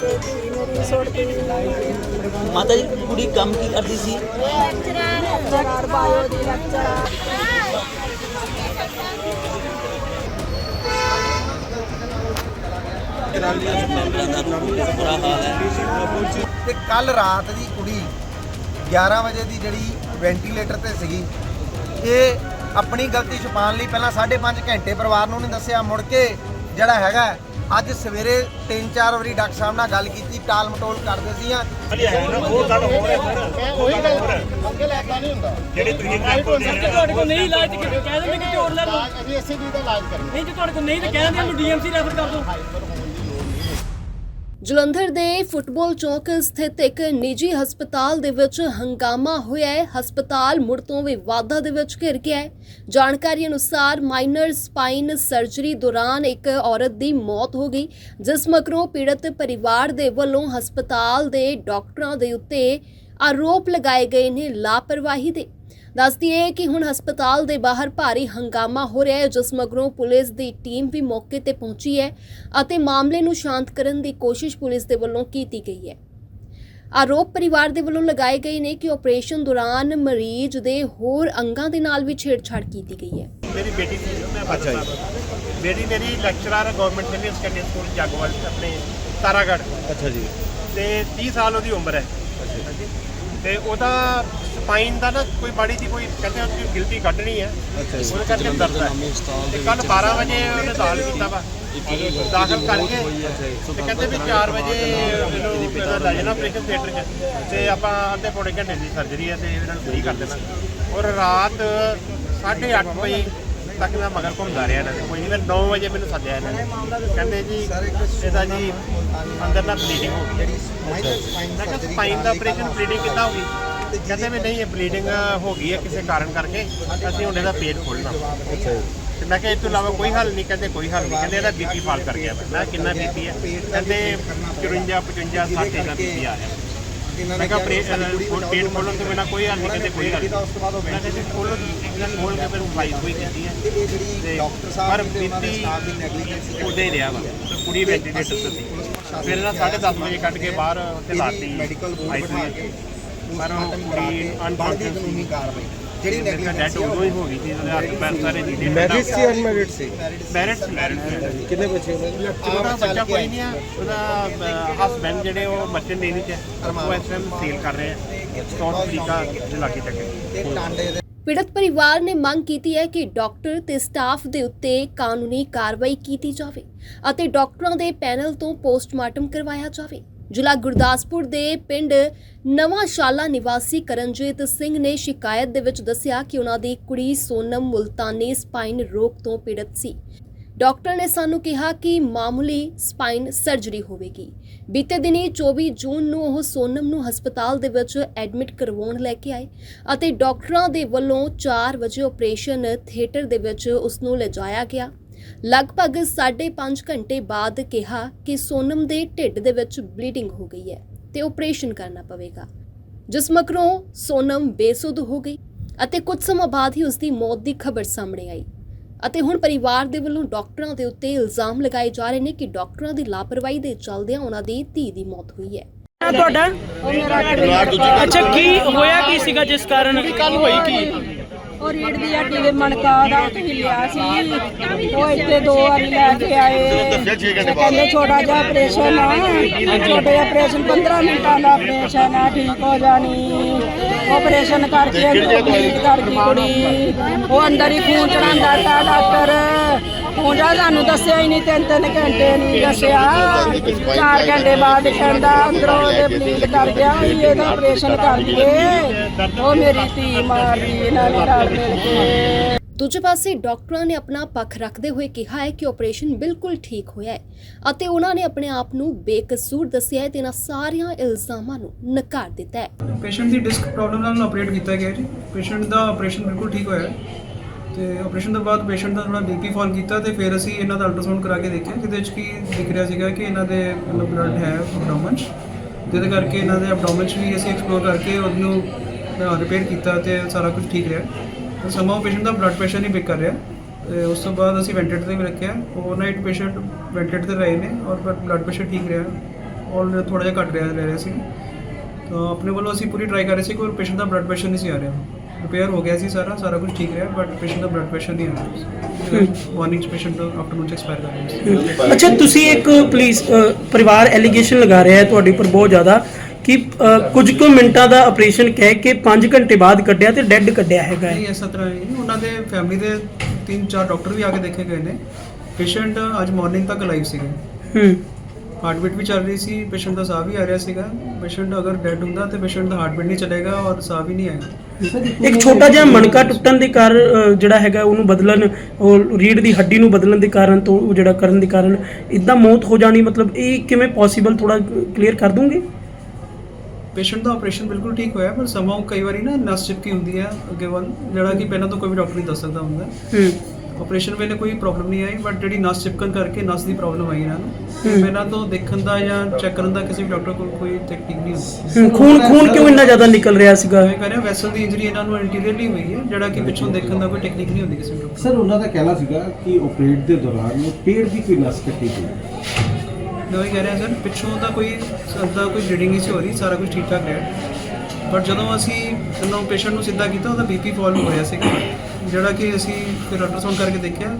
ਕੇ ਧੀ ਮੇਰੀ ਸੁੱਟਦੀ ਮਾਤਾ ਜੀ, ਕੁੜੀ ਕੰਮ ਕੀ ਕਰਦੀ ਸੀ? ਲੈਕਚਰਰ ਬਾਇਓ ਦੀ ਲੈਕਚਰਰ ਤੇ ਕੱਲ ਰਾਤ ਦੀ ਕੁੜੀ 11 ਵਜੇ ਦੀ ਜਿਹੜੀ ਵੈਂਟੀਲੇਟਰ ਤੇ ਸੀਗੀ, ਇਹ ਆਪਣੀ ਗਲਤੀ ਛੁਪਾਉਣ ਲਈ ਪਹਿਲਾਂ 5.5 ਘੰਟੇ ਪਰਿਵਾਰ ਨੂੰ ਨਹੀਂ ਦੱਸਿਆ, ਮੁੜ ਕੇ ਜਿਹੜਾ ਹੈਗਾ ਅੱਜ ਸਵੇਰੇ 3-4 ਵਾਰੀ ਡਾਕਟਰ ਸਾਹਿਬ ਨਾਲ ਗੱਲ ਕੀਤੀ ਟਾਲ ਮਟੋਲ ਕਰਦੇ ਸੀਆਂ। ਤੁਹਾਡੇ ਕੋਲ ਨਹੀਂ ਇਲਾਜ ਤੇ ਕਹਿ ਦਿੰਦੇ ਕਿ ਹੋਰ ਲੈ ਲਓ। ਅਸੀਂ ਇਸੇ ਦੀ ਦਾ ਇਲਾਜ ਕਰਨਾ। ਨਹੀਂ ਜੇ ਤੁਹਾਡੇ ਕੋਲ ਨਹੀਂ ਤੇ ਕਹਿ ਦਿੰਦੇ ਨੂੰ ਡੀਐਮਸੀ ਰੈਫਰ ਕਰ ਦਿਓ ਜਲੰਧਰ ਦੇ ਫੁੱਟਬਾਲ ਚੌਕ ਸਥਿਤ ਇੱਕ ਨਿੱਜੀ ਹਸਪਤਾਲ ਦੇ ਵਿੱਚ ਹੰਗਾਮਾ ਹੋਇਆ ਹੈ। ਹਸਪਤਾਲ ਮੁੜ ਤੋਂ ਵਿਵਾਦਾਂ ਦੇ ਵਿੱਚ ਘਿਰ ਗਿਆ ਹੈ। ਜਾਣਕਾਰੀ ਅਨੁਸਾਰ ਮਾਈਨਰ ਸਪਾਈਨ ਸਰਜਰੀ ਦੌਰਾਨ ਇੱਕ ਔਰਤ ਦੀ ਮੌਤ ਹੋ ਗਈ, ਜਿਸ ਮਗਰੋਂ ਪੀੜਤ ਪਰਿਵਾਰ ਦੇ ਵੱਲੋਂ ਹਸਪਤਾਲ ਦੇ ਡਾਕਟਰਾਂ ਦੇ ਉੱਤੇ ਆਰੋਪ ਲਗਾਏ ਗਏ ਨੇ। ਲਾਪਰਵਾਹੀ ਦੇ ਦੱਸਦੀ ਹੈ ਕਿ ਹੁਣ ਹਸਪਤਾਲ ਦੇ ਬਾਹਰ ਭਾਰੀ ਹੰਗਾਮਾ ਹੋ ਰਿਹਾ ਹੈ ਜਿਸ ਮਗਰੋਂ ਪੁਲਿਸ ਦੀ ਟੀਮ ਵੀ ਮੌਕੇ ਤੇ ਪਹੁੰਚੀ ਹੈ ਅਤੇ ਮਾਮਲੇ ਨੂੰ ਸ਼ਾਂਤ ਕਰਨ ਦੀ ਕੋਸ਼ਿਸ਼ ਪੁਲਿਸ ਦੇ ਵੱਲੋਂ ਕੀਤੀ ਗਈ ਹੈ। ਆਰੋਪ ਪਰਿਵਾਰ ਦੇ ਵੱਲੋਂ ਲਗਾਏ ਗਏ ਨੇ ਕਿ ਆਪਰੇਸ਼ਨ ਦੌਰਾਨ ਮਰੀਜ਼ ਦੇ ਹੋਰ ਅੰਗਾਂ ਦੇ ਨਾਲ ਵੀ ਛੇੜਛਾੜ ਕੀਤੀ ਗਈ ਹੈ। ਮੇਰੀ ਬੇਟੀ ਸੀ ਮੈਂ ਅੱਛਾ ਜੀ। ਬੇਟੀ ਮੇਰੀ lecturer government senior secondary school Jagowal ਆਪਣੇ ਤਾਰਾਗੜ੍ਹ। ਅੱਛਾ ਜੀ। ਤੇ 30 ਸਾਲ ਉਹਦੀ ਉਮਰ ਹੈ। ਤੇ ਉਹਦਾ ਸਪਾਈਨ ਦਾ ਨਾ ਕੋਈ ਮਾੜੀ ਜੀ ਕੋਈ ਕਹਿੰਦੇ ਉਹਦੀ ਗਿਲਟੀ ਕੱਢਣੀ ਹੈ ਅੱਛਾ ਜੀ। ਉਹਦੇ ਕਰਕੇ ਦਰਦ ਹੈ ਤੇ ਕੱਲ 12 ਵਜੇ ਉਹਨੇ ਦਾਲ ਕੀਤਾ ਵਾ। ਦਾਖਲ ਕਰਕੇ ਤੇ ਕਹਿੰਦੇ ਵੀ 4 ਵਜੇ ਮੈਨੂੰ ਲੈ ਜਾਣਾ ਆਪਰੇਸ਼ਨ ਥੀਏਟਰ 'ਚ। ਤੇ ਆਪਾਂ ਅੱਧੇ ਪੌਣੇ ਘੰਟੇ ਦੀ ਸਰਜਰੀ ਹੈ ਤੇ ਇਹਨਾਂ ਨੂੰ ਫ੍ਰੀ ਕਰ ਦੇਣਾ। ਔਰ ਰਾਤ 8:30 ਵਜੇ ਤੱਕ ਮੈਂ ਮਗਰ ਘੁੰਮਦਾ ਰਿਹਾ ਇਹਨਾਂ ਦੇ ਕੋਈ ਨਹੀਂ ਫਿਰ 9 ਵਜੇ ਮੈਨੂੰ ਸੱਦਿਆ ਇਹਨਾਂ ਨੇ। ਕਹਿੰਦੇ ਜੀ ਇਹਦਾ ਜੀ ਅੰਦਰ ਨਾ ਬਲੀਡਿੰਗ ਹੋ ਗਈ ਮੈਂ ਕਿਹਾ ਸਪਾਈਨ ਦਾ ਆਪਰੇਸ਼ਨ ਬਲੀਡਿੰਗ ਕਿੱਦਾਂ ਹੋ ਗਈ? ਕਹਿੰਦੇ ਵੀ ਨਹੀਂ ਇਹ ਬਲੀਡਿੰਗ ਹੋ ਗਈ ਹੈ ਕਿਸੇ ਕਾਰਨ ਕਰਕੇ। ਅਸੀਂ ਹੁਣ ਇਹਦਾ ਪੇਟ ਖੋਲਣਾ ਅੱਛਾ ਜੀ। ਤੇ ਮੈਂ ਕਿਹਾ ਇਸ ਤੋਂ ਇਲਾਵਾ ਕੋਈ ਹੱਲ ਨਹੀਂ ਕਹਿੰਦੇ ਕੋਈ ਹੱਲ ਨਹੀਂ। ਕਹਿੰਦੇ ਇਹਦਾ ਬੀਪੀ ਫਾਲ ਕਰ ਗਿਆ। ਮੈਂ ਕਿਹਾ ਕਿੰਨਾ ਬੀਪੀ ਹੈ? ਕਹਿੰਦੇ 54 55 60 ਦਾ ਬੀਪੀ ਆ ਰਿਹਾ। ਮੈਂ ਕਿਹਾ ਆਪਰੇਸ਼ਨ ਪੇਟ ਖੋਲਣ ਤੋਂ ਬਿਨਾ ਕੋਈ ਹੱਲ ਨਹੀਂ ਕਹਿੰਦੇ ਕੋਈ ਹੱਲ ਨਹੀਂ। ਮੈਂ ਕਿਹਾ ਜੀ ਖੋਲੋ ਇਹਨਾਂ ਖੋਲ ਕੇ ਫਿਰ ਫਾਈਲ ਹੋਈ ਕੀਤੀ ਹੈ। ਤੇ ਪਰ ਬੀਪੀ ਉਹਦੇ ਹੀ ਰਿਹਾ ਵਾ। ਤੇ ਕੁੜੀ ਵੈਂਟੀਲੇਟਰ ਤੇ ਸੀ ਫਿਰ ਇਹਨਾਂ 10:30 ਵਜੇ ਕੱਢ ਕੇ ਬਾਹਰ ਉੱਥੇ ਲਾਤੀ ਮੈਡੀਕਲ ਬੋਰਡ ਬਿਠਾ ਕੇ ਪਰ ਉਹ ਕੁੜੀ ਕਾਨੂੰਨੀ ਕਾਰਵਾਈ ਜਿਹੜੀ ਨੈਗਲੀਜੈਂਸ ਉਦੋਂ ਹੀ ਹੋ ਗਈ ਸੀ ਉਹਦੇ ਹੱਥ ਪੈਰ ਸਾਰੇ ਨੀਲੇ ਮੈਰਿਜ ਸੀ ਅਨਮੈਰਿਡ ਸੀ? ਮੈਰਿਟ ਮੈਰਿਟ ਕਿੰਨੇ ਬੱਚੇ ਉਹਨਾਂ ਉਹਦਾ ਬੱਚਾ ਕੋਈ ਨਹੀਂ ਆ ਉਹਦਾ ਹਸਬੰਡ ਜਿਹੜੇ ਉਹ ਮਰਚੈਂਟ ਨੇਵੀ ਚ। ਉਹ ਇਸ ਟਾਈਮ ਸੇਲ ਕਰ ਰਹੇ ਆ। ਸਟਾਕ ਅਮਰੀਕਾ ਦੇ ਲਾਗੇ ਤੱਕ ਤੇ ਟਾਂਡੇ ਦੇ ਪੀੜਤ ਪਰਿਵਾਰ ਨੇ ਮੰਗ ਕੀਤੀ ਹੈ ਕਿ ਡਾਕਟਰ ਤੇ ਸਟਾਫ ਦੇ ਉੱਤੇ ਕਾਨੂੰਨੀ ਕਾਰਵਾਈ ਕੀਤੀ ਜਾਵੇ ਅਤੇ ਡਾਕਟਰਾਂ ਦੇ ਪੈਨਲ ਤੋਂ ਪੋਸਟਮਾਰਟਮ ਕਰਵਾਇਆ ਜਾਵੇ। ਜ਼ਿਲ੍ਹਾ ਗੁਰਦਾਸਪੁਰ ਦੇ ਪਿੰਡ ਨਵਾਂ ਸ਼ਾਲਾ ਨਿਵਾਸੀ ਕਰਨਜੀਤ ਸਿੰਘ ਨੇ ਸ਼ਿਕਾਇਤ ਦੇ ਵਿੱਚ ਦੱਸਿਆ ਕਿ ਉਹਨਾਂ ਦੀ ਕੁੜੀ ਸੋਨਮ ਮੁਲਤਾਨੀ ਸਪਾਈਨ ਰੋਗ ਤੋਂ ਪੀੜਤ ਸੀ। ਡਾਕਟਰ ਨੇ ਸਾਨੂੰ ਕਿਹਾ ਕਿ ਮਾਮੂਲੀ ਸਪਾਈਨ ਸਰਜਰੀ ਹੋਵੇਗੀ। ਬੀਤੇ ਦਿਨੀ 24 ਜੂਨ ਨੂੰ ਉਹ ਸੋਨਮ ਨੂੰ ਹਸਪਤਾਲ ਦੇ ਵਿੱਚ ਐਡਮਿਟ ਕਰਵਾਉਣ ਲੈ ਕੇ ਆਏ ਅਤੇ ਡਾਕਟਰਾਂ ਦੇ ਵੱਲੋਂ 4 ਵਜੇ ਆਪਰੇਸ਼ਨ ਥੀਏਟਰ ਦੇ ਵਿੱਚ ਉਸ ਨੂੰ ਲਿਜਾਇਆ ਗਿਆ। ਲਗਭਗ 5.5 ਘੰਟੇ ਬਾਅਦ ਕਿਹਾ ਕਿ ਸੋਨਮ ਦੇ ਢਿੱਡ ਦੇ ਵਿੱਚ ਬਲੀਡਿੰਗ ਹੋ ਗਈ ਹੈ ਤੇ ਆਪਰੇਸ਼ਨ ਕਰਨਾ ਪਵੇਗਾ ਜਿਸ ਮਗਰੋਂ ਸੋਨਮ ਬੇਸੁੱਧ ਹੋ ਗਈ ਅਤੇ ਕੁਝ ਸਮਾਂ ਬਾਅਦ ਹੀ ਉਸ ਦੀ ਮੌਤ ਦੀ ਖਬਰ ਸਾਹਮਣੇ ਆਈ। ਅਤੇ ਹੁਣ ਪਰਿਵਾਰ ਦੇ ਵੱਲੋਂ ਡਾਕਟਰਾਂ ਦੇ ਉੱਤੇ ਇਲਜ਼ਾਮ ਲਗਾਏ ਜਾ ਰਹੇ ਨੇ ਕਿ ਡਾਕਟਰਾਂ ਦੀ ਲਾਪਰਵਾਹੀ ਦੇ ਚੱਲਦਿਆਂ ਉਹਨਾਂ ਦੀ ਧੀ ਦੀ ਮੌਤ ਹੋਈ ਹੈ। ਤੁਹਾਡਾ? ਅੱਛਾ ਕੀ ਹੋਇਆ ਕੀ ਸੀਗਾ ਜਿਸ ਕਾਰਨ? ਕੱਲ ਹੋਈ ਕੀ? ਉਹ ਰੀੜ ਦੀ ਹੱਡੀ ਦੇ ਮਣਕਾ ਦਾ ਉੱਥੇ ਹਿੱਲਿਆ ਸੀ। ਉਹ ਇੱਥੇ ਦੋ ਵਾਰੀ ਲੈ ਕੇ ਆਏ। ਤੇ ਕਹਿੰਦੇ ਛੋਟਾ ਜਿਹਾ ਆਪਰੇਸ਼ਨ ਆ। ਛੋਟੇ ਆਪਰੇਸ਼ਨ 15 ਮਿੰਟਾਂ ਦਾ ਆਪਰੇਸ਼ਨ ਆ ਠੀਕ ਹੋ ਜਾਣੀ। ਆਪਰੇਸ਼ਨ ਕਰਕੇ ਕੰਪਲੀਟ ਕਰ ਗਈ ਕੁੜੀ। ਉਹ ਅੰਦਰ ਹੀ ਖੂਨ ਚੜਾਉਂਦਾ ਤਾ ਡਾਕਟਰ। ਹੁਣ ਜਾ ਸਾਨੂੰ ਦੱਸਿਆ ਹੀ ਨਹੀਂ ਤਿੰਨ ਤਿੰਨ ਘੰਟੇ ਨਹੀਂ ਦੱਸਿਆ। 4 ਘੰਟੇ ਬਾਅਦ ਕਹਿੰਦਾ ਅੰਦਰੋਂ ਉਹਦੇ ਬਲੀਡ ਕਰ ਗਿਆ ਵੀ ਇਹਦਾ ਆਪਰੇਸ਼ਨ ਕਰ ਦਈਏ ਉਹ ਮੇਰੀ ਧੀ ਮਾਰ ਲਈ ਇਹਨਾਂ ਨੇ ਰਲ ਮਿਲ ਕੇ। ਦੂਜੇ ਪਾਸੇ ਡਾਕਟਰਾਂ ਨੇ ਆਪਣਾ ਪੱਖ ਰੱਖਦੇ ਹੋਏ ਕਿਹਾ ਹੈ ਕਿ ਆਪਰੇਸ਼ਨ ਬਿਲਕੁਲ ਠੀਕ ਹੋਇਆ ਹੈ ਅਤੇ ਉਹਨਾਂ ਨੇ ਆਪਣੇ ਆਪ ਨੂੰ ਬੇਕਸੂਰ ਦੱਸਿਆ ਹੈ ਤੇ ਇਹਨਾਂ ਸਾਰੀਆਂ ਇਲਜ਼ਾਮਾਂ ਨੂੰ ਨਕਾਰ ਦਿੱਤਾ ਹੈ। ਪੇਸ਼ੈਂਟ ਦੀ ਡਿਸਕ ਪ੍ਰੋਬਲਮ ਨਾਲ ਆਪਰੇਟ ਕੀਤਾ ਗਿਆ ਜੀ। ਪੇਸ਼ੈਂਟ ਦਾ ਆਪਰੇਸ਼ਨ ਬਿਲਕੁਲ ਠੀਕ ਹੋਇਆ ਹੈ। ਤੇ ਆਪਰੇਸ਼ਨ ਤੋਂ ਬਾਅਦ ਪੇਸ਼ੈਂਟ ਦਾ ਥੋੜਾ ਬੀਪੀ ਫਾਲ ਕੀਤਾ ਤੇ ਫਿਰ ਅਸੀਂ ਇਹਨਾਂ ਦਾ ਅਲਟਰਾਸਾਊਂਡ ਕਰਾ ਕੇ ਦੇਖਿਆ, ਜਿਹਦੇ ਵਿੱਚ ਕੀ ਦਿਖ ਰਿਹਾ ਸੀਗਾ ਕਿ ਇਹਨਾਂ ਦੇ ਮਤਲਬ ਬਲੱਡ ਹੈ ਐਬਡੋਮਨ 'ਚ। ਜਿਹਦੇ ਕਰਕੇ ਇਹਨਾਂ ਦੇ ਐਬਡੋਮਨ 'ਚ ਵੀ ਅਸੀਂ ਐਕਸਪਲੋਰ ਕਰਕੇ ਉਹਨੂੰ ਰਿਪੇਅਰ ਕੀਤਾ ਤੇ ਸਾਰਾ ਕੁਝ ਠੀਕ ਰਿਹਾ। ਤੇ ਸਮਾਂ ਪੇਸ਼ੈਂਟ ਦਾ ਬਲੱਡ ਪ੍ਰੈਸ਼ਰ ਨਹੀਂ ਪਿਕ ਕਰ ਰਿਹਾ। ਤੇ ਉਸ ਤੋਂ ਬਾਅਦ ਅਸੀਂ ਵੈਂਟੀਲੇਟਰ ਤੇ ਵੀ ਰੱਖਿਆ। ਓਵਰਨਾਈਟ ਪੇਸ਼ੈਂਟ ਵੈਂਟੀਲੇਟਰ ਤੇ ਰਹੇ ਨੇ ਔਰ ਬਲੱਡ ਪ੍ਰੈਸ਼ਰ ਠੀਕ ਰਿਹਾ। ਔਰ ਥੋੜਾ ਜਿਹਾ ਘਟ ਰਿਹਾ ਰਹਿ ਰਿਹਾ ਸੀ। ਤਾਂ ਆਪਣੇ ਵੱਲੋਂ ਅਸੀਂ ਪੂਰੀ ਟਰਾਈ ਕਰ ਰਹੇ ਸੀ ਕਿ ਪੇਸ਼ੈਂਟ ਦਾ ਬਲੱਡ ਪ੍ਰੈਸ਼ਰ ਨਹੀਂ ਸੀ ਆ ਰਿਹਾ। ਰਿਪੇਅਰ ਹੋ ਗਿਆ ਸੀ ਸਾਰਾ ਸਾਰਾ ਕੁਝ ਠੀਕ ਰਿਹਾ ਬਟ ਪੇਸ਼ੈਂਟ ਦਾ ਬਲੱਡ ਪ੍ਰੈਸ਼ਰ ਨਹੀਂ ਆ ਰਿਹਾ ਮਾਰਨਿੰਗ ਪੇਸ਼ੈਂਟ ਆਫਟਰਨੂਨ ਚ ਐਕਸਪਾਇਰ ਕਰ ਰਿਹਾ ਸੀ ਅੱਛਾ ਤੁਸੀਂ ਇੱਕ ਪੁਲਿਸ ਪਰਿਵਾਰ ਐਲੀਗੇਸ਼ਨ ਲਗਾ ਰਿਹਾ ਹੈ ਤੁਹਾਡੇ ਉੱਪਰ ਬਹੁਤ ਜ਼ਿਆਦਾ ਕਿ ਕੁਝ ਕੁ ਮਿੰਟਾਂ ਦਾ ਆਪਰੇਸ਼ਨ ਕਹਿ ਕੇ 5 ਘੰਟੇ ਬਾਅਦ ਕੱਢਿਆ ਤੇ ਡੈੱਡ ਕੱਢਿਆ ਹੈਗਾ ਹੈ। ਨਹੀਂ ਐਸਾ ਤਰ੍ਹਾਂ ਨਹੀਂ। ਉਹਨਾਂ ਦੇ ਫੈਮਿਲੀ ਦੇ ਤਿੰਨ ਚਾਰ ਡਾਕਟਰ ਵੀ ਆ ਕੇ ਦੇਖੇ ਗਏ ਨੇ। ਪੇਸ਼ੈਂਟ ਅੱਜ ਮਾਰਨਿੰਗ ਤੱਕ ਲਾਈਵ ਸੀਗੇ। ਹੂੰ। ਹਾਰਟ ਬੀਟ ਵੀ ਚੱਲ ਰਹੀ ਸੀ ਪੇਸ਼ੈਂਟ ਦਾ ਸਾਹ ਵੀ ਆ ਰਿਹਾ ਸੀਗਾ। ਪੇਸ਼ੈਂਟ ਅਗਰ ਡੈਡ ਹੁੰਦਾ ਤੇ ਪੇਸ਼ੈਂਟ ਦਾ ਹਾਰਟ ਬੀਟ ਨਹੀਂ ਚੱਲੇਗਾ ਔਰ ਸਾਹ ਵੀ ਨਹੀਂ ਆਏਗਾ। ਇੱਕ ਛੋਟਾ ਜਿਹਾ ਮਣਕਾ ਟੁੱਟਣ ਦੇ ਕਾਰਨ ਅ, ਜਿਹੜਾ ਹੈਗਾ ਉਹਨੂੰ ਬਦਲਣ ਉਹ ਰੀੜ ਦੀ ਹੱਡੀ ਨੂੰ ਬਦਲਣ ਦੇ ਕਾਰਨ ਤੋਂ ਉਹ ਜਿਹੜਾ ਕਰਨ ਦੇ ਕਾਰਨ ਇਦਾਂ ਮੌਤ ਹੋ ਜਾਣੀ ਮਤਲਬ ਇਹ ਕਿਵੇਂ ਪੋਸੀਬਲ ਥੋੜਾ ਕਲੀਅਰ ਕਰ ਦੂੰਗੇ? ਪੇਸ਼ੈਂਟ ਦਾ ਆਪਰੇਸ਼ਨ ਬਿਲਕੁਲ ਠੀਕ ਹੋਇਆ ਪਰ ਸਮਾਂ ਕਈ ਵਾਰੀ ਨਾ ਨਸ ਚਿਪਕੀ ਹੁੰਦੀ ਹੈ ਅੱਗੇ ਵੱਲ ਜਿਹੜਾ ਕਿ ਪਹਿਲਾਂ ਤੋਂ ਕੋਈ ਵੀ ਡਾਕਟਰ ਨਹੀਂ ਦੱਸ ਸਕਦਾ ਹੁੰਦਾ। ਹੂੰ। ਆਪਰੇਸ਼ਨ ਵੇਲੇ ਕੋਈ ਪ੍ਰੋਬਲਮ ਨਹੀਂ ਆਈ ਬਟ ਜਿਹੜੀ ਨਸ ਚਿਪਕਣ ਕਰਕੇ ਨਸ ਦੀ ਪ੍ਰੋਬਲਮ ਆਈ ਇਹਨਾਂ ਨੂੰ। ਤੇ ਪਹਿਲਾਂ ਤੋਂ ਦੇਖਣ ਦਾ ਜਾਂ ਚੈੱਕ ਕਰਨ ਦਾ ਕਿਸੇ ਵੀ ਡਾਕਟਰ ਕੋਲ ਕੋਈ ਟੈਕਨੀਕ ਨਹੀਂ ਹੁੰਦੀ ਹੂੰ, ਖੂਨ ਖੂਨ ਕਿਉਂ ਇੰਨਾ ਜ਼ਿਆਦਾ ਨਿਕਲ ਰਿਹਾ ਸੀਗਾ? ਮੈਂ ਕਹਿ ਰਿਹਾ ਵੈਸਲ ਦੀ ਇੰਜਰੀ ਇਹਨਾਂ ਨੂੰ ਇੰਟੀਰੀਅਰਲੀ ਹੋਈ ਹੈ ਜਿਹੜਾ ਕਿ ਪਿੱਛੋਂ ਦੇਖਣ ਦਾ ਕੋਈ ਟੈਕਨੀਕ ਨਹੀਂ ਹੁੰਦੀ ਕਿਸੇ ਵੀ ਡਾਕਟਰ ਸਰ ਉਹਨਾਂ ਦਾ ਕਹਿਣਾ ਸੀਗਾ ਕਿ ਆਪਰੇਟ ਦੇ ਦੌਰਾਨ ਪੇਟ ਦੀ ਕੋਈ ਨਸ ਕੱਟੀ ਗਈ। ਮੈਂ ਉਹੀ ਕਹਿ ਰਿਹਾ ਸਰ ਪਿੱਛੋਂ ਦਾ ਕੋਈ ਦਾ ਕੋਈ ਬਲੀਡਿੰਗ ਨਹੀਂ ਸੀ ਹੋ ਰਹੀ ਸਾਰਾ ਕੁਝ ਠੀਕ ਠਾਕ ਰਿਹਾ। ਬਟ ਜਦੋਂ ਅਸੀਂ ਇਹਨਾਂ ਪੇਸ਼ੈਂਟ ਨੂੰ ਸਿੱਧਾ ਕੀਤਾ ਉਹਦਾ ਬੀਪੀ ਫਾਲ ਹੋ ਰਿਹਾ ਸੀਗਾ। ਜਿਹੜਾ ਕਿ ਅਸੀਂ ਫਿਰ ਅਲਟਰਾਸਾਊਂਡ ਕਰਕੇ ਦੇਖਿਆ।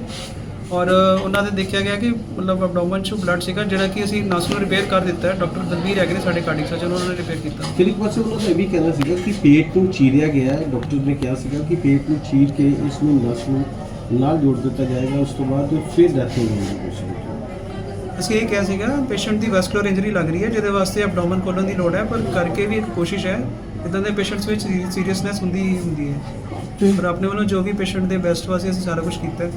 ਔਰ ਉਹਨਾਂ ਦੇ ਦੇਖਿਆ ਗਿਆ ਕਿ ਮਤਲਬ ਅਬਡੋਮਨ 'ਚ ਬਲੱਡ ਸੀਗਾ ਜਿਹੜਾ ਕਿ ਅਸੀਂ ਨਸ ਨੂੰ ਰਿਪੇਅਰ ਕਰ ਦਿੱਤਾ ਹੈ। ਡਾਕਟਰ ਦਲਬੀਰ ਹੈਗੇ ਨੇ ਸਾਡੇ ਕਾਰਡਿਕ ਸਰਜਨ ਉਹਨਾਂ ਨੇ ਰਿਪੇਅਰ ਕੀਤਾ। ਫਿਰ ਇੱਕ ਪਾਸੇ ਉਹਨਾਂ ਦਾ ਇਹ ਵੀ ਕਹਿਣਾ ਸੀਗਾ ਕਿ ਪੇਟ ਨੂੰ ਚੀਰਿਆ ਗਿਆ ਹੈ। ਡਾਕਟਰ ਨੇ ਕਿਹਾ ਸੀਗਾ ਕਿ ਪੇਟ ਨੂੰ ਚੀਰ ਕੇ ਇਸ ਨੂੰ ਨਸ ਨੂੰ ਨਾਲ ਜੋੜ ਦਿੱਤਾ ਜਾਏਗਾ। ਉਸ ਤੋਂ ਬਾਅਦ ਫਿਰ ਡੈਥ ਹੋ। ਜਾਏਗੀ ਅਸੀਂ ਇਹ ਕਿਹਾ ਸੀਗਾ ਪੇਸ਼ੈਂਟ ਦੀ ਵੈਸਕੂਲਰ ਇੰਜਰੀ ਲੱਗ ਰਹੀ ਹੈ ਜਿਹਦੇ ਵਾਸਤੇ ਅਬਡੋਮਨ ਖੋਲਣ ਦੀ ਲੋੜ ਹੈ ਪਰ ਕਰਕੇ ਵੀ ਇੱਕ ਕੋਸ਼ਿਸ਼ ਹੈ। ਇਦਾਂ ਦੇ ਪੇਸ਼ੈਂਟਸ ਵਿੱਚ ਸੀਰੀਅਸਨੈਸ ਹੁੰਦੀ ਹੁੰਦੀ ਹੈ। ਪਰ ਆਪਣੇ ਵੱਲੋਂ ਜੋ ਵੀ ਪੇਸ਼ੈਂਟ ਦੇ ਬੈਸਟ ਵਾਸਤੇ ਅਸੀਂ ਸਾਰਾ ਕੁਝ ਕੀਤਾ ਹੈ।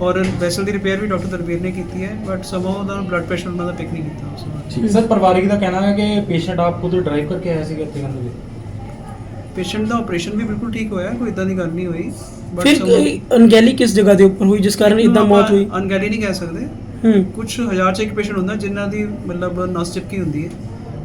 ਔਰ ਵੈਸਲ ਦੀ ਰਿਪੇਅਰ ਵੀ ਡਾਕਟਰ ਦਰਬੀਰ ਨੇ ਕੀਤੀ ਹੈ ਬਟ ਸਮਾਂ ਉਹਦਾ ਬਲੱਡ ਪ੍ਰੈਸ਼ਰ ਉਹਨਾਂ ਦਾ ਪਿਕ ਨਹੀਂ ਕੀਤਾ ਉਸ ਵਾਰ ਸਰ ਪਰਿਵਾਰਿਕ ਦਾ ਕਹਿਣਾ ਹੈ ਕਿ ਪੇਸ਼ੈਂਟ ਆਪ ਖੁਦ ਡਰਾਈਵ ਕਰਕੇ ਆਇਆ ਸੀਗਾ ਇੱਥੇ ਕਰਨ ਦੇ ਪੇਸ਼ੈਂਟ ਦਾ ਆਪਰੇਸ਼ਨ ਵੀ ਬਿਲਕੁਲ ਠੀਕ ਹੋਇਆ ਕੋਈ ਇਦਾਂ ਦੀ ਗੱਲ ਨਹੀਂ ਹੋਈ but ਫਿਰ ਸਮਾਂ- ਅ, ਅਣਗਹਿਲੀ ਕਿਸ ਜਗ੍ਹਾ ਦੇ ਉੱਪਰ ਹੋਈ ਜਿਸ ਕਾਰਨ ਇਦਾਂ ਮੌਤ ਹੋਈ? ਅਣਗਹਿਲੀ ਨਹੀਂ ਕਹਿ ਸਕਦੇ। ਹੂੰ। ਕੁਝ ਹਜ਼ਾਰ ਚ ਇੱਕ ਪੇਸ਼ੈਂਟ ਹੁੰਦਾ ਜਿਨ੍ਹਾਂ ਦੀ ਮਤਲਬ ਨਸ ਚਿਪਕੀ ਹੁੰਦੀ ਹੈ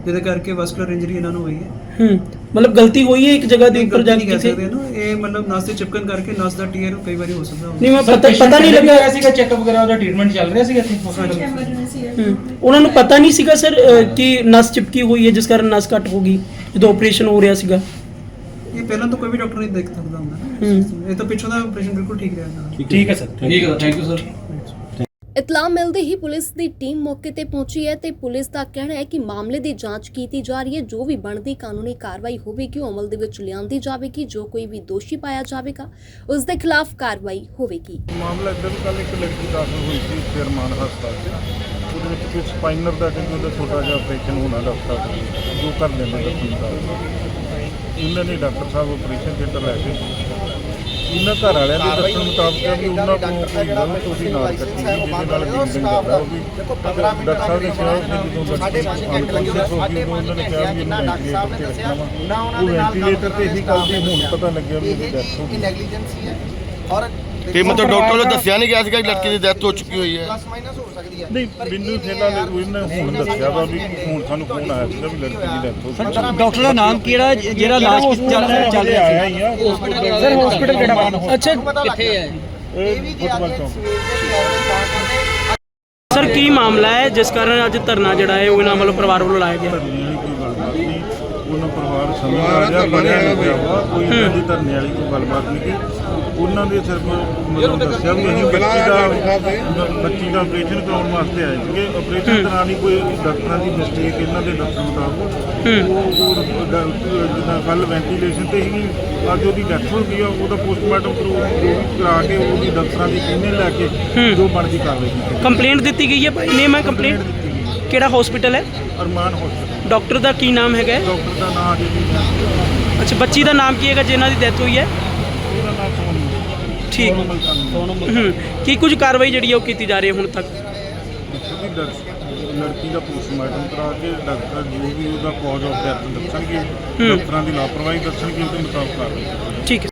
ਜਿਹਦੇ ਕਰਕੇ ਵੈਸਕੂਲਰ ਇੰਜਰੀ ਇਹਨਾਂ ਨੂੰ ਹੋਈ ਹੈ। ਹੂੰ। ਮਤਲਬ ਗਲਤੀ ਹੋਈ ਹੈ ਇੱਕ ਜਗ੍ਹਾ ਦੇ ਉੱਪਰ ਜਾ ਕੇ ਕਿਸੇ ਸਕਦੇ ਨਾ ਇਹ ਮਤਲਬ ਨਸ ਦੇ ਚਿਪਕਣ ਕਰਕੇ ਨਸ ਦਾ ਟੀਅਰ ਕਈ ਵਾਰੀ ਹੋ ਸਕਦਾ ਹੁੰਦਾ ਨਹੀਂ ਮੈਂ ਪਤਾ ਪਤਾ ਨਹੀਂ ਲੱਗਾ ਹੋਇਆ ਸੀਗਾ ਚੈੱਕਅਪ ਵਗੈਰਾ ਉਹਦਾ ਟ੍ਰੀਟਮੈਂਟ ਚੱਲ ਰਿਹਾ ਸੀਗਾ ਇੱਥੇ ਹੂੰ। ਉਹਨਾਂ ਨੂੰ ਪਤਾ ਨਹੀਂ ਸੀਗਾ ਸਰ ਕਿ ਨਸ ਚਿਪਕੀ ਹੋਈ ਹੈ ਜਿਸ ਕਾਰਨ ਨਸ ਕੱਟ ਹੋ ਗਈ ਜਦੋਂ ਆਪਰੇਸ਼ਨ ਹੋ ਰਿਹਾ ਸੀਗਾ। ਇਹ ਪਹਿਲਾਂ ਤਾਂ ਕੋਈ ਵੀ ਡਾਕਟਰ ਨਹੀਂ ਦੇਖ ਸਕਦਾ ਹੁੰਦਾ ਨਾ। ਇਹ ਤਾਂ ਪਿੱਛੋਂ ਦਾ ਆਪਰੇਸ਼ਨ ਬਿਲਕੁਲ ਠੀਕ ਰਿਹਾ। ਠੀਕ ਹੈ। ਸਰ ਠੀਕ ਹੈ ਥੈਂਕ ਯੂ ਸਰ ਇਤਲਾਹ ਮਿਲਦੇ ਹੀ ਪੁਲਿਸ ਦੀ ਟੀਮ ਮੌਕੇ ਤੇ ਪਹੁੰਚੀ ਹੈ ਤੇ ਪੁਲਿਸ ਦਾ ਕਹਿਣਾ ਹੈ ਕਿ ਮਾਮਲੇ ਦੀ ਜਾਂਚ ਕੀਤੀ ਜਾ ਰਹੀ ਹੈ। ਜੋ ਵੀ ਬਣਦੀ ਕਾਨੂੰਨੀ ਕਾਰਵਾਈ ਹੋਵੇਗੀ, ਉਹ ਅਮਲ ਦੇ ਵਿੱਚ ਲਿਆਂਦੀ ਜਾਵੇਗੀ। ਜੋ ਕੋਈ ਵੀ ਦੋਸ਼ੀ ਪਾਇਆ ਜਾਵੇਗਾ, ਉਸ ਦੇ ਖਿਲਾਫ ਕਾਰਵਾਈ ਹੋਵੇਗੀ। ਮਾਮਲਾ ਇਦਾਂ ਕੱਲ ਇੱਕ ਲੜਕੀ ਦਾਖਲ ਹੋਈ ਸੀ ਸ਼ੇਰਮਾਨ ਹਸਪਤਾਲ 'ਚ। ਉਹਦੇ ਵਿੱਚ ਕੋਈ ਸਪਾਈਨਰ ਦਾ ਕਿ ਉਹਦਾ ਛੋਟਾ ਜਿਹਾ ਆਪਰੇਸ਼ਨ ਹੋਣਾ ਡਾਕਟਰ ਜੋ ਕਰ ਲੈਂਦੇ ਦੱਸਣ ਮੁਤਾਬਕ ਉਹਨਾਂ ਨੇ ਡਾਕਟਰ ਸਾਹਿਬ ਆਪਰੇਸ਼ਨ ਥੀਏਟਰ ਲੈ ਕੇ ਉਹਨਾਂ ਘਰ ਵਾਲਿਆਂ ਦੇ ਦੱਸਣ ਮੁਤਾਬਕ ਵੀ ਉਹਨਾਂ ਕੋਲ ਕੋਈ ਗਲਤ ਤੁਸੀਂ ਨਾਲ ਕੱਟੀ ਜਿਹਦੇ ਨਾਲ ਬਿਲਡਿੰਗ ਕਰਦਾ ਉਹ ਵੀ ਡਾਕਟਰ ਸਾਹਿਬ ਨੇ ਜਦੋਂ ਲੜਕੀ ਅਨਕੌਂਸ਼ੀਅਸ ਹੋ ਗਈ ਉਦੋਂ ਉਹਨਾਂ ਨੇ ਕਿਹਾ ਵੀ ਇਹਨੂੰ ਵੈਂਟੀਲੇਟਰ ਤੇ ਰੱਖਣਾ ਵਾ। ਉਹ ਵੈਂਟੀਲੇਟਰ ਤੇ ਹੀ ਕੱਲ ਦੀ ਹੁਣ ਪਤਾ ਲੱਗਿਆ ਵੀ ਉਹਦੀ ਡੈਥ ਹੋ ਗਈ। ਨੈਗਲੀਜੈਂਸੀ ਹੈ। ਔਰ ਤੇ ਮਤਲਬ ਡਾਕਟਰ ਵੱਲੋਂ ਦੱਸਿਆ ਨਹੀਂ ਗਿਆ ਸੀਗਾ ਕਿ ਲੜਕੀ ਦੀ ਡੈਥ ਹੋ ਚੁੱਕੀ ਹੋਈ ਹੈ? ਪਲੱਸ ਮਾਈਨਸ ਹੋ ਸਕਦੀ ਹੈ। ਨਹੀਂ ਮੈਨੂੰ ਥੇਲਾ ਲੈ ਉਹਨੇ ਹੁਣ ਦੱਸਿਆ ਵਾ ਵੀ ਹੁਣ ਸਾਨੂੰ ਫੋਨ ਆਇਆ ਸੀਗਾ ਵੀ ਲੜਕੀ ਦੀ ਡੈਥ ਹੋ ਗਈ ਡਾਕਟਰ ਦਾ ਨਾਮ ਕਿਹੜਾ ਜਿਹੜਾ ਇਲਾਜ ਚੱਲ ਚੱਲ ਰਿਹਾ ਆਇਆ ਹੀ ਆ ਹਸਪੀਟਲ ਸਰ ਹਸਪੀਟਲ ਕਿਹੜਾ? ਵਾ ਅੱਛਾ ਕਿੱਥੇ ਹੈ? ਇਹ ਵੀ ਜੇ ਆ ਫੁੱਟਬਾਲ ਕੇ ਸਰ ਮਾਮਲਾ ਹੈ? ਜਿਸ ਕਾਰਨ ਅੱਜ ਧਰਨਾ ਜਿਹੜਾ ਹੈ ਉਹ ਇਹਨਾਂ ਵੱਲੋਂ ਪਰਿਵਾਰ ਵੱਲੋਂ ਲਾਇਆ ਗਿਆ। ਉਹਨਾਂ ਪਰਿਵਾਰ ਬਣਿਆ ਲਿਖਿਆ ਵਾ। ਕੋਈ ਧਰਨੇ ਵਾਲੀ ਕੋਈ ਗੱਲਬਾਤ ਨਹੀਂ। ਉਹਨਾਂ ਦੇ ਸਿਰਫ ਮੈਨੂੰ ਦੱਸਿਆ ਵੀ ਅਸੀਂ ਬੱਚੀ ਦਾ ਬੱਚੀ ਦਾ ਆਪਰੇਸ਼ਨ ਕਰਾਉਣ ਵਾਸਤੇ ਆਏ ਸੀਗੇ। ਆਪਰੇਸ਼ਨ ਦੌਰਾਨ ਹੀ ਕੋਈ ਡਾਕਟਰਾਂ ਦੀ ਮਿਸਟੇਕ ਇਹਨਾਂ ਦੇ ਦੱਸਣ ਮੁਤਾਬਕ ਉਹ ਜਿੱਦਾਂ ਕੱਲ ਵੈਂਟੀਲੇਸ਼ਨ ਤੇ ਹੀ ਅੱਜ ਉਹਦੀ ਡੈਥ ਹੋ ਗਈ ਆ ਉਹਦਾ ਪੋਸਟਮਾਰਟਮ ਕਰਾ ਕੇ ਉਹਦੀ ਡਾਕਟਰਾਂ ਦੀ ਕਿੰਨੇ ਲੈ ਕੇ ਜੋ ਬਣਦੀ ਕਾਰਵਾਈ ਕੀਤੀ ਕੰਪਲੇਂਟ ਦਿੱਤੀ ਗਈ ਹੈ ਭਾਈ? ਨੇਮ ਹੈ। ਕੰਪਲੇਂਟ ਕਿਹੜਾ ਹਸਪੀਟਲ ਹੈ? ਅਰਮਾਨ ਹਸਪੀਟਲ ਡਾਕਟਰ ਦਾ ਕੀ ਨਾਮ ਹੈਗਾ? ਡਾਕਟਰ ਦਾ ਨਾਮ ਅਜੇ ਅੱਛਾ ਬੱਚੀ ਦਾ ਨਾਮ ਕੀ ਹੈਗਾ ਜਿਨ੍ਹਾਂ ਦੀ ਡੈਥ ਹੋਈ ਹੈ? ਠੀਕ। ਹੂੰ ਕੀ ਕੁਝ ਕਾਰਵਾਈ ਜਿਹੜੀ ਉਹ ਕੀਤੀ ਜਾ ਰਹੀ ਹੈ ਹੁਣ ਤੱਕ? ਡਾਕ- ਲੜਕੀ ਦਾ ਪੋਸਟਮਾਰਟਮ ਕਰਾ ਕੇ ਡਾਕਟਰ ਜੋ ਵੀ ਉਹਦਾ ਕਾਜ਼ ਆਫ ਡੈਥ ਦੱਸਣਗੇ ਡਾਕਟਰਾਂ ਦੀ ਲਾਪਰਵਾਹੀ ਦੱਸਣਗੇ ਉਹਦੇ ਮੁਤਾਬਕ ਕਾਰਵਾਈ। ਠੀਕ ਹੈ।